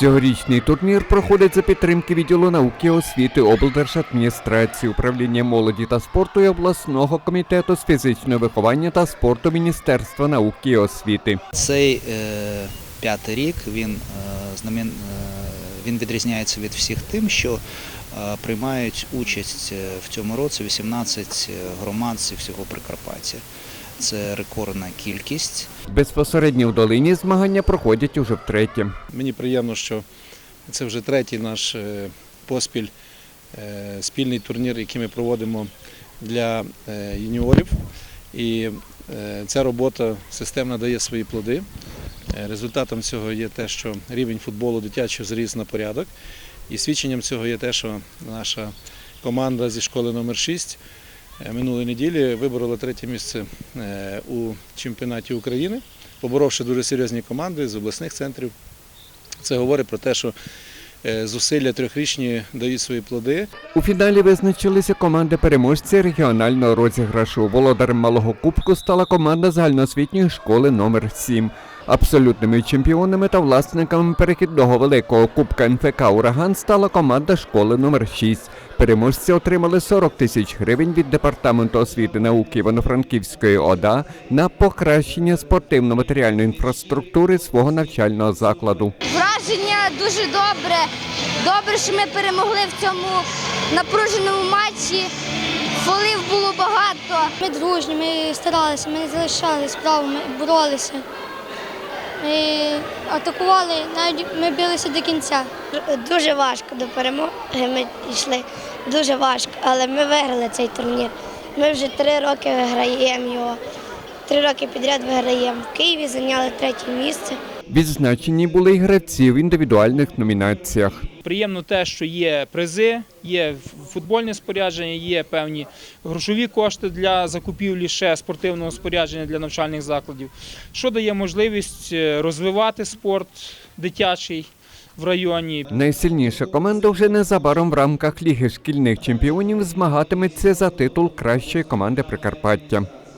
Цьогорічний турнір проходить за підтримки відділу науки і освіти облдержадміністрації, управління молоді та спорту і обласного комітету з фізичного виховання та спорту Міністерства науки і освіти. Цей е, п'ятий рік він, е, знамен, е, він відрізняється від всіх тим, що е, приймають участь е, в цьому році 18 громад зі всього Прикарпаття. Це рекордна кількість. Безпосередньо в долині змагання проходять уже втретє. Мені приємно, що це вже третій наш е, поспіль е, спільний турнір, який ми проводимо для е, юніорів. І ця робота системно дає свої плоди. Результатом цього є те, що рівень футболу дитячого зріс на порядок. І свідченням цього є те, що наша команда зі школи номер 6 минулої неділі виборола третє місце е, у чемпіонаті України, поборовши дуже серйозні команди з обласних центрів. Це говорить про те, що е, зусилля трьохрічні дають свої плоди. У фіналі визначилися команди переможці регіонального розіграшу. Володарем малого кубку стала команда загальноосвітньої школи номер 7 Абсолютними чемпіонами та власниками перехідного великого кубка НФК Ураган стала команда школи номер 6 Переможці отримали 40 тисяч гривень від департаменту освіти науки Івано-Франківської ОДА на покращення спортивно-матеріальної інфраструктури свого навчального закладу. Враження дуже добре. Добре, що ми перемогли в цьому напруженому матчі. Фолів було багато. Ми дружні, ми старалися, ми не залишали справу, ми боролися. Ми атакували, навіть ми билися до кінця. Дуже важко до перемоги ми йшли. Дуже важко, але ми виграли цей турнір. Ми вже три роки виграємо його. Три роки підряд виграємо. В Києві зайняли третє місце. Відзначені були й гравці в індивідуальних номінаціях. Приємно те, що є призи, є футбольне спорядження, є певні грошові кошти для закупівлі ще спортивного спорядження для навчальних закладів, що дає можливість е, розвивати спорт дитячий в районі. Найсильніша команда вже незабаром в рамках Ліги шкільних чемпіонів змагатиметься за титул кращої команди Прикарпаття.